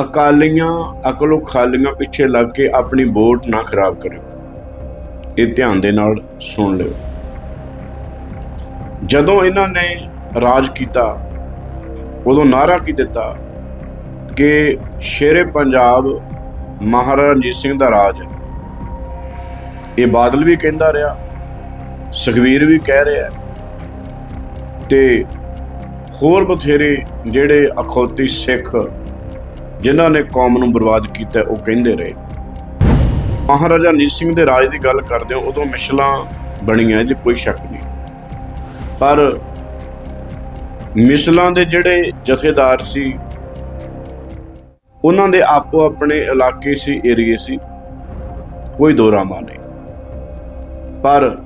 ਅਕਾਲੀਆਂ ਅਕਲੋ ਖਾਲੀਆਂ ਪਿੱਛੇ ਲੱਗ ਕੇ ਆਪਣੀ ਵੋਟ ਨਾ ਖਰਾਬ ਕਰਿਓ ਇਹ ਧਿਆਨ ਦੇ ਨਾਲ ਸੁਣ ਲਿਓ। ਜਦੋਂ ਇਹਨਾਂ ਨੇ ਰਾਜ ਕੀਤਾ, ਉਦੋਂ ਨਾਰਾ ਕੀ ਦਿੱਤਾ ਕਿ ਸ਼ੇਰੇ ਪੰਜਾਬ ਮਹਾਰਾਜਾ ਰਣਜੀਤ ਸਿੰਘ ਦਾ ਰਾਜ ਹੈ। ਇਹ ਬਾਦਲ ਵੀ ਕਹਿੰਦਾ ਰਿਹਾ ਸੁਖਵੀਰ ਵੀ ਕਹਿ ਰਿਹਾ ਤੇ ਹੋਰ ਬਥੇਰੇ ਜਿਹੜੇ ਅਖੌਤੀ ਸਿੱਖ ਜਿਨ੍ਹਾਂ ਨੇ ਕੌਮ ਨੂੰ ਬਰਬਾਦ ਕੀਤਾ, ਉਹ ਕਹਿੰਦੇ ਰਹੇ। ਮਹਾਰਾਜਾ ਰਣਜੀਤ ਸਿੰਘ ਦੇ ਰਾਜ ਦੀ ਗੱਲ ਕਰਦੇ ਹੋ, ਉਦੋਂ ਮਿਸ਼ਲਾਂ ਬਣੀਆਂ ਜੇ, ਕੋਈ ਸ਼ੱਕ ਨਹੀਂ। ਪਰ ਮਿਸਲਾਂ ਦੇ ਜਿਹੜੇ ਜਥੇਦਾਰ ਸੀ, ਉਹਨਾਂ ਦੇ ਆਪੋ ਆਪਣੇ ਇਲਾਕੇ ਸੀ, ਏਰੀਏ ਸੀ, ਕੋਈ ਦੋਰਾਮਾ ਨਹੀਂ। ਪਰ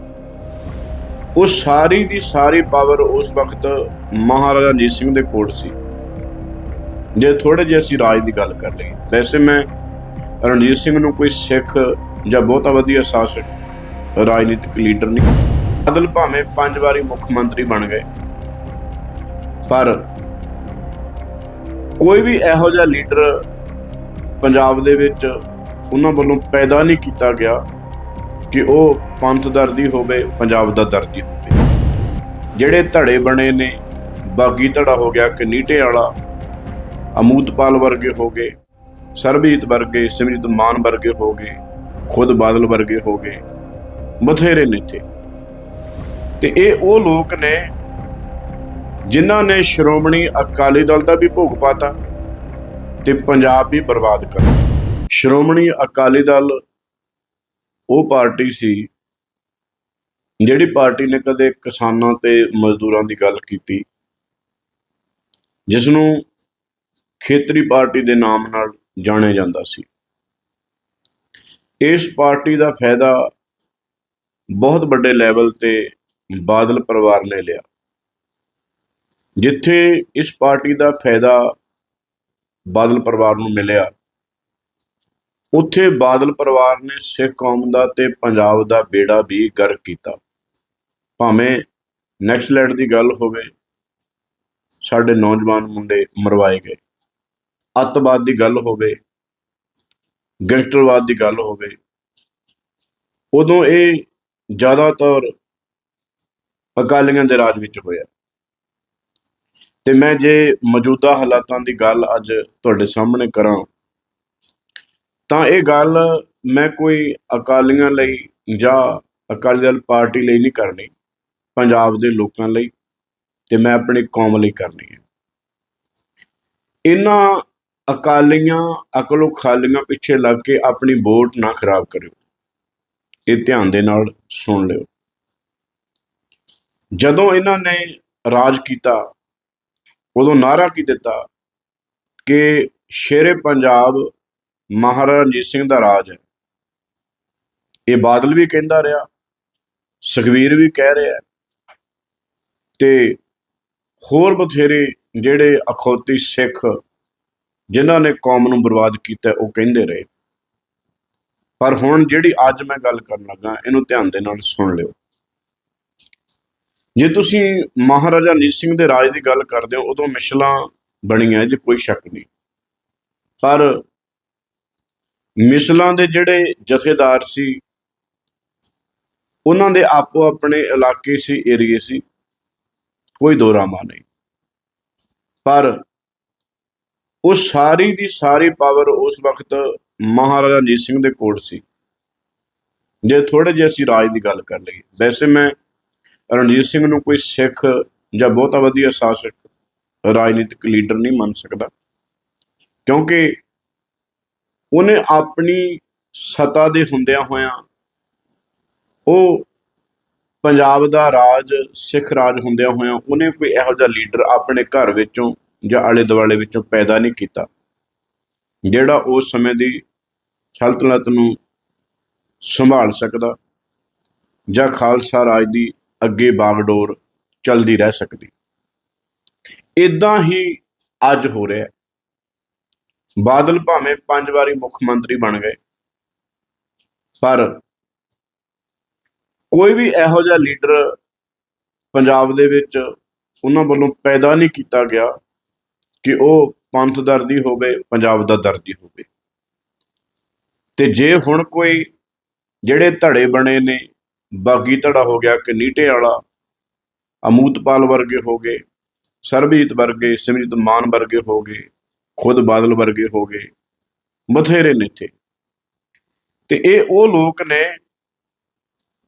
ਉਹ ਸਾਰੀ ਦੀ ਸਾਰੀ ਪਾਵਰ ਉਸ ਵਕਤ ਮਹਾਰਾਜਾ ਰਣਜੀਤ ਸਿੰਘ ਦੇ ਕੋਲ ਸੀ। ਜੇ ਥੋੜੇ ਜਿਹੇ ਅਸੀਂ ਰਾਜ ਦੀ ਗੱਲ ਕਰ ਲਈਏ, ਵੈਸੇ ਮੈਂ ਰਣਜੀਤ ਸਿੰਘ ਨੂੰ ਕੋਈ ਸਿੱਖ ਜਾਂ ਬਹੁਤਾ ਵਧੀਆ ਸ਼ਾਸਕ ਰਾਜਨੀਤਿਕ ਲੀਡਰ ਨਹੀਂ। ਬਾਦਲ ਭਾਵੇਂ ਪੰਜ ਵਾਰੀ ਮੁੱਖ ਮੰਤਰੀ ਬਣ ਗਏ, ਪਰ ਕੋਈ ਵੀ ਇਹੋ ਜਿਹਾ ਲੀਡਰ ਪੰਜਾਬ ਦੇ ਵਿੱਚ ਉਹਨਾਂ ਵੱਲੋਂ ਪੈਦਾ ਨਹੀਂ ਕੀਤਾ ਗਿਆ ਕਿ ਉਹ ਪੰਥ ਦਰਦੀ ਹੋਵੇ, ਪੰਜਾਬ ਦਾ ਦਰਦੀ ਹੋਵੇ। ਜਿਹੜੇ ਧੜੇ ਬਣੇ ਨੇ, ਬਾਗੀ ਧੜਾ ਹੋ ਗਿਆ, ਕਨੀਟੇ ਵਾਲਾ ਅਮੂਦਪਾਲ ਵਰਗੇ ਹੋ ਗਏ, ਸਰਬਜੀਤ ਵਰਗੇ, ਸਿਮਰਜੀਤ ਮਾਨ ਵਰਗੇ ਹੋ ਗਏ, ਖੁਦ ਬਾਦਲ ਵਰਗੇ ਹੋ ਗਏ, ਬਥੇਰੇ ਨੇ ਇੱਥੇ। ਤੇ ਇਹ ਉਹ ਲੋਕ ਨੇ ਜਿਨ੍ਹਾਂ ਨੇ ਸ਼੍ਰੋਮਣੀ ਅਕਾਲੀ ਦਲ ਦਾ ਵੀ ਭੋਗ ਪਾਤਾ ਤੇ ਪੰਜਾਬ ਵੀ ਬਰਬਾਦ ਕਰ ਸ਼੍ਰੋਮਣੀ ਅਕਾਲੀ ਦਲ ਉਹ ਪਾਰਟੀ ਸੀ ਜਿਹੜੀ ਪਾਰਟੀ ਨੇ ਕਦੇ ਕਿਸਾਨਾਂ ਤੇ ਮਜ਼ਦੂਰਾਂ ਦੀ ਗੱਲ ਕੀਤੀ ਜਿਸ ਨੂੰ ਖੇਤਰੀ ਪਾਰਟੀ ਦੇ ਨਾਮ ਨਾਲ ਜਾਣਿਆ ਜਾਂਦਾ ਸੀ। ਇਸ ਪਾਰਟੀ ਦਾ ਫਾਇਦਾ ਬਹੁਤ ਵੱਡੇ ਲੈਵਲ ਤੇ ਬਾਦਲ ਪਰਿਵਾਰ ਨੇ ਲਿਆ। ਜਿੱਥੇ ਇਸ ਪਾਰਟੀ ਦਾ ਫਾਇਦਾ ਬਾਦਲ ਪਰਿਵਾਰ ਨੂੰ ਮਿਲਿਆ, ਉੱਥੇ ਬਾਦਲ ਪਰਿਵਾਰ ਨੇ ਸਿੱਖ ਕੌਮ ਦਾ ਤੇ ਪੰਜਾਬ ਦਾ ਬੇੜਾ ਵੀ ਗਰਕ ਕੀਤਾ। ਭਾਵੇਂ ਨੈਕਸਟ ਦੀ ਗੱਲ ਹੋਵੇ, ਸਾਡੇ ਨੌਜਵਾਨ ਮੁੰਡੇ ਮਰਵਾਏ ਗਏ। ਅੱਤਵਾਦ ਦੀ ਗੱਲ ਹੋਵੇ, ਗੈਂਗਸਟਰਵਾਦ ਦੀ ਗੱਲ ਹੋਵੇ, ਉਦੋਂ ਇਹ ਜ਼ਿਆਦਾਤਰ ਅਕਾਲੀਆਂ ਦੇ ਰਾਜ ਵਿੱਚ ਹੋਇਆ। ਤੇ ਮੈਂ ਜੇ ਮੌਜੂਦਾ ਹਾਲਾਤਾਂ ਦੀ ਗੱਲ ਅੱਜ ਤੁਹਾਡੇ ਸਾਹਮਣੇ ਕਰਾਂ, ਤਾਂ ਇਹ ਗੱਲ ਮੈਂ ਕੋਈ ਅਕਾਲੀਆਂ ਲਈ ਜਾਂ ਅਕਾਲੀ ਦਲ ਪਾਰਟੀ ਲਈ ਨਹੀਂ ਕਰਨੀ, ਪੰਜਾਬ ਦੇ ਲੋਕਾਂ ਲਈ, ਤੇ ਮੈਂ ਆਪਣੀ ਕੌਮ ਲਈ ਕਰਨੀ ਹੈ। ਇਹਨਾਂ ਅਕਾਲੀਆਂ ਅਕਲੋ ਖਾਲੀਆਂ ਪਿੱਛੇ ਲੱਗ ਕੇ ਆਪਣੀ ਵੋਟ ਨਾ ਖਰਾਬ ਕਰਿਓ। ਇਹ ਧਿਆਨ ਦੇ ਨਾਲ ਸੁਣ ਲਿਓ। ਜਦੋਂ ਇਹਨਾਂ ਨੇ ਰਾਜ ਕੀਤਾ, ਉਦੋਂ ਨਾਰਾ ਕੀ ਦਿੱਤਾ ਕਿ ਸ਼ੇਰੇ ਪੰਜਾਬ ਮਹਾਰਾਜਾ ਰਣਜੀਤ ਸਿੰਘ ਦਾ ਰਾਜ ਹੈ। ਇਹ ਬਾਦਲ ਵੀ ਕਹਿੰਦਾ ਰਿਹਾ ਸੁਖਵੀਰ ਵੀ ਕਹਿ ਰਿਹਾ ਤੇ ਹੋਰ ਬਥੇਰੇ ਜਿਹੜੇ ਅਖੌਤੀ ਸਿੱਖ ਜਿਨ੍ਹਾਂ ਨੇ ਕੌਮ ਨੂੰ ਬਰਬਾਦ ਕੀਤਾ, ਉਹ ਕਹਿੰਦੇ ਰਹੇ। ਪਰ ਹੁਣ ਜਿਹੜੀ ਅੱਜ ਮੈਂ ਗੱਲ ਕਰਨ ਲੱਗਾ, ਇਹਨੂੰ ਧਿਆਨ ਦੇ ਨਾਲ ਸੁਣ ਲਿਓ। ਜੇ ਤੁਸੀਂ ਮਹਾਰਾਜਾ ਰਣਜੀਤ ਸਿੰਘ ਦੇ ਰਾਜ ਦੀ ਗੱਲ ਕਰਦੇ ਹੋ, ਉਦੋਂ ਮਿਸ਼ਲਾਂ ਬਣੀਆਂ ਜੇ ਕੋਈ ਸ਼ੱਕ ਨਹੀਂ। ਪਰ ਮਿਸਲਾਂ ਦੇ ਜਿਹੜੇ ਜਥੇਦਾਰ ਸੀ, ਉਹਨਾਂ ਦੇ ਆਪੋ ਆਪਣੇ ਇਲਾਕੇ ਸੀ, ਏਰੀਏ ਸੀ, ਕੋਈ ਦੋ ਦੋਰਾਮਾ ਨਹੀਂ। ਪਰ ਉਹ ਸਾਰੀ ਦੀ ਸਾਰੀ ਪਾਵਰ ਉਸ ਵਕਤ ਮਹਾਰਾਜਾ ਰਣਜੀਤ ਸਿੰਘ ਦੇ ਕੋਲ ਸੀ। ਜੇ ਥੋੜੇ ਜਿਹੇ ਅਸੀਂ ਰਾਜ ਦੀ ਗੱਲ ਕਰ ਲਈਏ, ਵੈਸੇ ਮੈਂ ਰਣਜੀਤ ਸਿੰਘ ਨੂੰ ਕੋਈ ਸਿੱਖ ਜਾਂ ਬਹੁਤਾ ਵਧੀਆ ਸ਼ਾਸਕ ਰਾਜਨੀਤਿਕ ਲੀਡਰ ਨਹੀਂ ਮੰਨ ਸਕਦਾ, ਕਿਉਂਕਿ ਉਹਨੇ ਆਪਣੀ ਸਤਾ ਦੇ ਹੁੰਦਿਆਂ ਹੋਇਆਂ ਉਹ ਪੰਜਾਬ ਦਾ ਰਾਜ, ਸਿੱਖ ਰਾਜ ਹੁੰਦਿਆਂ ਹੋਇਆਂ ਉਹਨੇ ਕੋਈ ਇਹੋ ਜਿਹਾ ਲੀਡਰ ਆਪਣੇ ਘਰ ਵਿੱਚੋਂ ਜਾਂ ਆਲੇ ਦੁਆਲੇ ਵਿੱਚੋਂ ਪੈਦਾ ਨਹੀਂ ਕੀਤਾ। ਜਿਹੜਾ ਉਸ ਸਮੇਂ ਦੀ ਸਲਤਨਤ ਨੂੰ ਸੰਭਾਲ ਸਕਦਾ ਜਾਂ ਖਾਲਸਾ ਰਾਜ ਦੀ ਅੱਗੇ ਬਾਗਡੋਰ ਚੱਲਦੀ ਰਹਿ ਸਕਦੀ। ਇਦਾਂ ਹੀ ਅੱਜ ਹੋ ਰਿਹਾ ਬਾਦਲ ਭਾਵੇਂ ਪੰਜ ਵਾਰੀ ਮੁੱਖ ਮੰਤਰੀ ਬਣ ਗਏ, ਪਰ ਕੋਈ ਵੀ ਇਹੋ ਜਿਹਾ ਲੀਡਰ ਪੰਜਾਬ ਦੇ ਵਿੱਚ ਉਹਨਾਂ ਵੱਲੋਂ ਪੈਦਾ ਨਹੀਂ ਕੀਤਾ ਗਿਆ ਕਿ ਉਹ ਪੰਥ ਦਰਦੀ ਹੋਵੇ, ਪੰਜਾਬ ਦਾ ਦਰਦੀ ਹੋਵੇ। ਤੇ ਜੇ ਹੁਣ ਕੋਈ ਜਿਹੜੇ ਧੜੇ ਬਣੇ ਨੇ, ਬਾਗੀ ਧੜਾ ਹੋ ਗਿਆ ਕਨੀਟੇ ਵਾਲਾ, ਅਮੂਤਪਾਲ ਵਰਗੇ ਹੋ ਗਏ, ਸਰਬਜੀਤ ਵਰਗੇ, ਸਿਮਰਜੀਤ ਮਾਨ ਵਰਗੇ ਹੋ ਗਏ, ਖੁਦ ਬਾਦਲ ਵਰਗੇ ਹੋ ਗਏ, ਬਥੇਰੇ ਨੇ ਇੱਥੇ। ਤੇ ਇਹ ਉਹ ਲੋਕ ਨੇ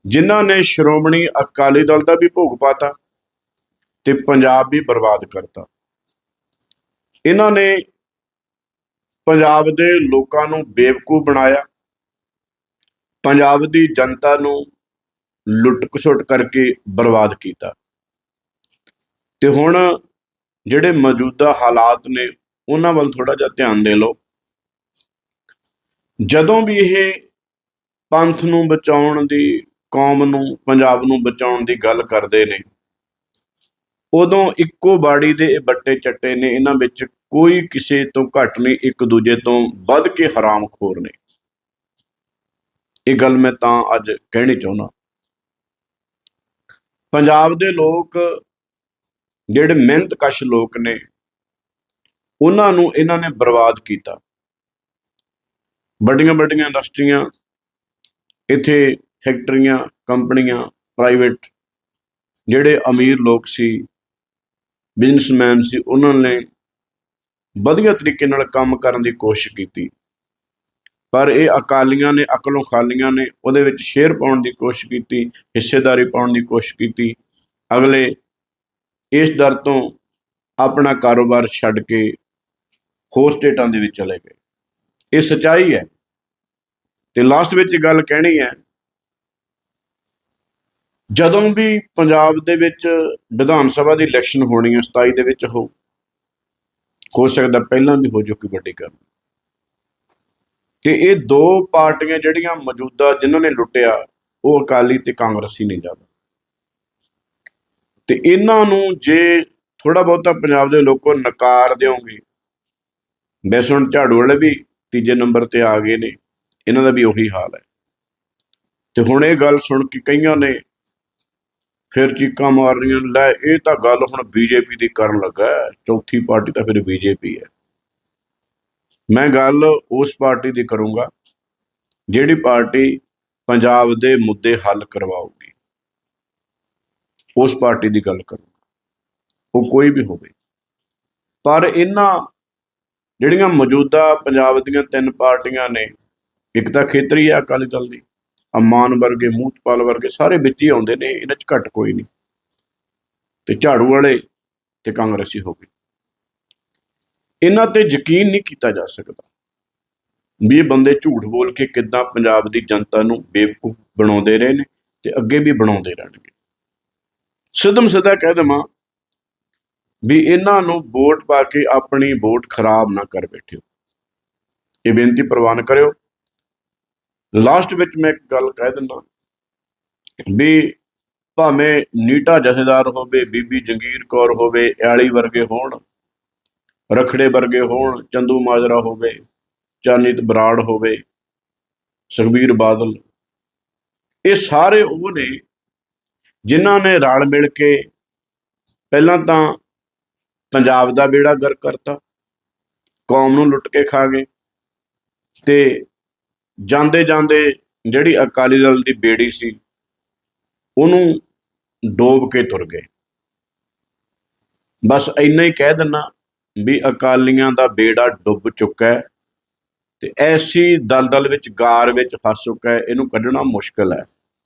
ਜਿਨ੍ਹਾਂ ਨੇ ਸ਼੍ਰੋਮਣੀ ਅਕਾਲੀ ਦਲ ਦਾ ਵੀ ਭੋਗ ਪਾਤਾ ਤੇ ਪੰਜਾਬ ਵੀ ਬਰਬਾਦ ਕਰਤਾ। ਇਹਨਾਂ ਨੇ ਪੰਜਾਬ ਦੇ ਲੋਕਾਂ ਨੂੰ ਬੇਵਕੂਫ ਬਣਾਇਆ। ਪੰਜਾਬ ਦੀ ਜਨਤਾ ਨੂੰ ਲੁੱਟ ਖਸੁੱਟ ਕਰਕੇ ਬਰਬਾਦ ਕੀਤਾ। ਤੇ ਹੁਣ ਜਿਹੜੇ ਮੌਜੂਦਾ ਹਾਲਾਤ ਨੇ, ਉਹਨਾਂ ਵੱਲ ਥੋੜਾ ਜਿਹਾ ਧਿਆਨ ਦੇ ਲਓ। ਜਦੋਂ ਵੀ ਇਹ ਪੰਥ ਨੂੰ ਬਚਾਉਣ ਦੀ, ਕੌਮ ਨੂੰ, ਪੰਜਾਬ ਨੂੰ ਬਚਾਉਣ ਦੀ ਗੱਲ ਕਰਦੇ ਨੇ ਉਦੋਂ ਇੱਕੋ ਬਾੜੀ ਦੇ ਇਹ ਬੱਟੇ ਚੱਟੇ ਨੇ, ਇਹਨਾਂ ਵਿੱਚ ਕੋਈ ਕਿਸੇ ਤੋਂ ਘੱਟ ਨਹੀਂ, ਇੱਕ ਦੂਜੇ ਤੋਂ ਵੱਧ ਕੇ ਹਰਾਮਖੋਰ ਨੇ। ਇਹ ਗੱਲ ਮੈਂ ਤਾਂ ਅੱਜ ਕਹਿਣੀ ਚਾਹੁੰਦਾ। ਪੰਜਾਬ ਦੇ ਲੋਕ, ਜਿਹੜੇ ਮਿਹਨਤਕਸ਼ ਲੋਕ ਨੇ, ਉਹਨਾਂ ਨੂੰ ਇਹਨਾਂ ਨੇ ਬਰਬਾਦ ਕੀਤਾ। ਵੱਡੀਆਂ ਵੱਡੀਆਂ ਇੰਡਸਟਰੀਆਂ, ਇੱਥੇ ਫੈਕਟਰੀਆਂ, ਕੰਪਨੀਆਂ, ਪ੍ਰਾਈਵੇਟ, ਜਿਹੜੇ ਅਮੀਰ ਲੋਕ ਸੀ ਬਿਜ਼ਨਸਮੈਨ ਸੀ, ਉਹਨਾਂ ਨੇ ਵਧੀਆ ਤਰੀਕੇ ਨਾਲ ਕੰਮ ਕਰਨ ਦੀ ਕੋਸ਼ਿਸ਼ ਕੀਤੀ। ਪਰ ਇਹ ਅਕਾਲੀਆਂ ਨੇ, ਅਕਲੋਂ ਖਾਲੀਆਂ ਨੇ, ਉਹਦੇ ਵਿੱਚ ਸ਼ੇਅਰ ਪਾਉਣ ਦੀ ਕੋਸ਼ਿਸ਼ ਕੀਤੀ, ਹਿੱਸੇਦਾਰੀ ਪਾਉਣ ਦੀ ਕੋਸ਼ਿਸ਼ ਕੀਤੀ। ਅਗਲੇ ਇਸ ਡਰ ਤੋਂ ਆਪਣਾ ਕਾਰੋਬਾਰ ਛੱਡ ਕੇ ਹੋਰ ਸਟੇਟਾਂ ਦੇ ਵਿੱਚ ਚਲੇ ਗਏ। ਇਹ ਸਚਾਈ ਹੈ। ਤੇ ਲਾਸਟ ਵਿੱਚ ਗੱਲ ਕਹਿਣੀ ਹੈ ਜਦੋਂ ਵੀ ਪੰਜਾਬ ਦੇ ਵਿੱਚ ਵਿਧਾਨ ਸਭਾ ਦੀ ਇਲੈਕਸ਼ਨ ਹੋਣੀ ਹੈ 27 ਦੇ ਵਿੱਚ ਹੋ ਹੋ ਸਕਦਾ ਪਹਿਲਾਂ ਵੀ ਹੋ ਜੋ ਕੋਈ ਵੱਡੀ ਗੱਲ। ਤੇ ਇਹ ਦੋ ਪਾਰਟੀਆਂ ਜਿਹੜੀਆਂ ਮੌਜੂਦਾ ਜਿਨ੍ਹਾਂ ਨੇ ਲੁੱਟਿਆ, ਉਹ ਅਕਾਲੀ ਤੇ ਕਾਂਗਰਸੀ ਨਹੀਂ ਜ਼ਿਆਦਾ। ਤੇ ਇਹਨਾਂ ਨੂੰ ਜੇ ਥੋੜਾ ਬਹੁਤਾ ਪੰਜਾਬ ਦੇ ਲੋਕੋ ਨਕਾਰ ਦਿਓਗੇ, ਵੈਸੇ ਹੁਣ ਝਾੜੂ ਵਾਲੇ ਵੀ ਤੀਜੇ ਨੰਬਰ ਤੇ ਆ ਗਏ ਨੇ, ਇਹਨਾਂ ਦਾ ਵੀ ਉਹੀ ਹਾਲ ਹੈ। ਤੇ ਹੁਣ ਇਹ ਗੱਲ ਸੁਣ ਕੇ ਕਈਆਂ ਨੇ ਫਿਰ ਚੀਕਾਂ ਮਾਰ ਰਹੀਆਂ ਲੈ ਇਹ ਤਾਂ ਗੱਲ ਹੁਣ ਬੀਜੇਪੀ ਦੀ ਕਰਨ ਲੱਗਾ ਚੌਥੀ ਪਾਰਟੀ ਤਾਂ ਫਿਰ ਬੀਜੇਪੀ ਹੈ। ਮੈਂ ਗੱਲ ਉਸ ਪਾਰਟੀ ਦੀ ਕਰੂੰਗਾ, ਜਿਹੜੀ ਪਾਰਟੀ ਪੰਜਾਬ ਦੇ ਮੁੱਦੇ ਹੱਲ ਕਰਵਾਉਗੀ ਉਸ ਪਾਰਟੀ ਦੀ ਗੱਲ ਕਰੂੰਗਾ, ਉਹ ਕੋਈ ਵੀ ਹੋਵੇ। ਪਰ ਇਹਨਾਂ ਜਿਹੜੀਆਂ ਮੌਜੂਦਾ ਪੰਜਾਬ ਦੀਆਂ ਤਿੰਨ ਪਾਰਟੀਆਂ ਨੇ, ਇੱਕ ਤਾਂ ਖੇਤਰੀ ਹੈ ਅਕਾਲੀ ਦਲ ਦੀ ਅਮਾਨ ਵਰਗੇ, ਮੂਤਪਾਲ ਵਰਗੇ ਸਾਰੇ ਵਿੱਚ ਹੀ ਆਉਂਦੇ ਨੇ, ਇਹਨਾਂ 'ਚ ਘੱਟ ਕੋਈ ਨਹੀਂ। ਤੇ ਝਾੜੂ ਵਾਲੇ ਤੇ ਕਾਂਗਰਸੀ ਹੋ ਗਏ ਇਹਨਾਂ ਤੇ ਯਕੀਨ ਨਹੀਂ ਕੀਤਾ ਜਾ ਸਕਦਾ ਵੀ ਇਹ ਬੰਦੇ ਝੂਠ ਬੋਲ ਕੇ ਕਿੱਦਾਂ ਪੰਜਾਬ ਦੀ ਜਨਤਾ ਨੂੰ ਬੇਵਕੂਫ ਬਣਾਉਂਦੇ ਰਹੇ ਨੇ ਤੇ ਅੱਗੇ ਵੀ ਬਣਾਉਂਦੇ ਰਹਿਣਗੇ। ਸਿੱਧਮ ਸਿੱਧਾ ਕਹਿ ਦੇਵਾਂ ਵੀ ਇਹਨਾਂ ਨੂੰ ਵੋਟ ਪਾ ਕੇ ਆਪਣੀ ਵੋਟ ਖਰਾਬ ਨਾ ਕਰ ਬੈਠਿਓ। ਇਹ ਬੇਨਤੀ ਪ੍ਰਵਾਨ ਕਰਿਓ। ਲਾਸਟ ਵਿੱਚ ਮੈਂ ਇੱਕ ਗੱਲ ਕਹਿ ਦਿੰਦਾ ਵੀ ਭਾਵੇਂ ਨੀਟਾ ਜਥੇਦਾਰ ਹੋਵੇ, ਬੀਬੀ ਜੰਗੀਰ ਕੌਰ ਹੋਵੇ, ਐਲੀ ਵਰਗੇ ਹੋਣ, ਰਖੜੇ ਵਰਗੇ ਹੋਣ, ਚੰਦੂ ਮਾਜਰਾ ਹੋਵੇ, ਚਾਨੀਤ ਬਰਾੜ ਹੋਵੇ, ਸੁਖਬੀਰ ਬਾਦਲ, ਇਹ ਸਾਰੇ ਉਹ ਨੇ ਜਿਨ੍ਹਾਂ ਨੇ ਰਲ ਮਿਲ ਕੇ ਪਹਿਲਾਂ ਤਾਂ ਪੰਜਾਬ ਦਾ ਬੇੜਾ ਗਰ ਕਰਤਾ, ਕੌਮ ਨੂੰ ਲੁੱਟ ਕੇ ਖਾ ਗਏ ਤੇ ਜਾਂਦੇ ਜਾਂਦੇ ਜਿਹੜੀ ਅਕਾਲੀ ਦਲ ਦੀ ਬੇੜੀ ਸੀ, ਉਹਨੂੰ ਡੋਬ ਕੇ ਤੁਰ ਗਏ। ਬਸ ਇੰਨਾ ਹੀ ਕਹਿ ਦਿੰਨਾ ਵੀ ਅਕਾਲੀਆਂ ਦਾ ਬੇੜਾ ਡੁੱਬ ਚੁੱਕਾ ਹੈ ਤੇ ਐਸੀ ਦਲਦਲ ਵਿੱਚ, ਗਾਰ ਵਿੱਚ ਫਸ ਚੁੱਕਾ ਹੈ, ਇਹਨੂੰ ਕੱਢਣਾ ਮੁਸ਼ਕਲ ਹੈ।